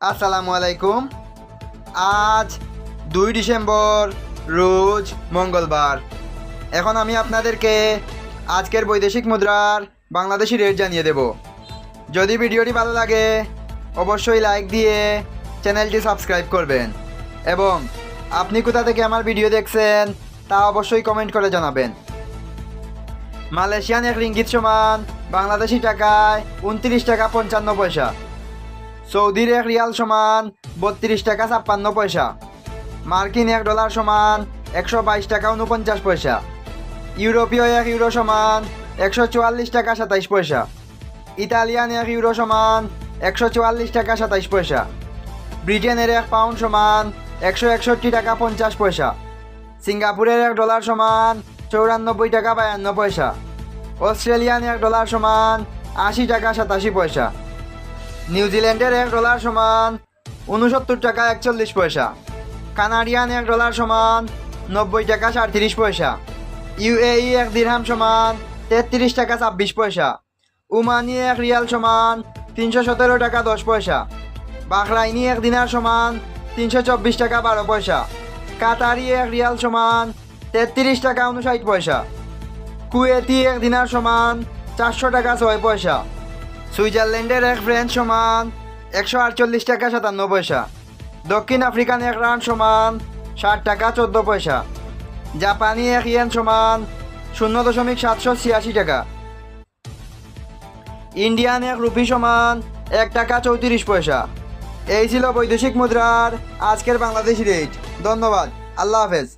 আসসালামু আলাইকুম। আজ দুই ডিসেম্বর, রোজ মঙ্গলবার। এখন আমি আপনাদেরকে আজকের বৈদেশিক মুদ্রার বাংলাদেশি রেট জানিয়ে দেব। যদি ভিডিওটি ভালো লাগে, অবশ্যই লাইক দিয়ে চ্যানেলটি সাবস্ক্রাইব করবেন। এবং আপনি কোথা থেকে আমার ভিডিও দেখছেন, তা অবশ্যই কমেন্ট করে জানাবেন। মালয়েশিয়ান এক রিঙ্গিত সমান বাংলাদেশি টাকায় উনত্রিশ টাকা পঞ্চান্ন পয়সা। সৌদির এক রিয়াল সমান বত্রিশ টাকা ছাপ্পান্ন পয়সা। মার্কিন এক ডলার সমান একশো বাইশ টাকা উনপঞ্চাশ পয়সা। ইউরোপীয় এক ইউরো সমান একশো চুয়াল্লিশ টাকা সাতাইশ পয়সা। ইতালিয়ান এক ইউরো সমান একশো চুয়াল্লিশ টাকা সাতাইশ পয়সা। ব্রিটেনের এক পাউন্ড সমান একশো একষট্টি টাকা পঞ্চাশ পয়সা। সিঙ্গাপুরের এক ডলার সমান চৌরানব্বই টাকা বায়ান্ন পয়সা। অস্ট্রেলিয়ান এক ডলার সমান আশি টাকা সাতাশি পয়সা। নিউজিল্যান্ডের এক ডলার সমান উনসত্তর টাকা একচল্লিশ পয়সা। কানাডিয়ান এক ডলার সমান নব্বই টাকা সাঁত্রিশ পয়সা। ইউএই এক দিরহাম সমান তেত্রিশ টাকা ছাব্বিশ পয়সা। উমানি এক রিয়াল সমান তিনশো সতেরো টাকা দশ পয়সা। বাহরাইনি এক দিনার সমান তিনশো চব্বিশ টাকা বারো পয়সা। কাতারি এক রিয়াল সমান তেত্রিশ টাকা উনষাট পয়সা। কুয়েতি এক দিনার সমান চারশো টাকা ছয় পয়সা। সুইজারল্যান্ডের এক ফ্রেঞ্চ সমান একশো আটচল্লিশ টাকা সাতান্ন পয়সা। দক্ষিণ আফ্রিকান এক রান সমান ষাট টাকা চোদ্দ পয়সা। জাপানি এক ইয়েন সমান শূন্য দশমিক সাতশো ছিয়াশি টাকা। ইন্ডিয়ান এক রুপি সমান এক টাকা চৌত্রিশ পয়সা। এই ছিল বৈদেশিক মুদ্রার আজকের বাংলাদেশি রেট। ধন্যবাদ। আল্লাহ হাফেজ।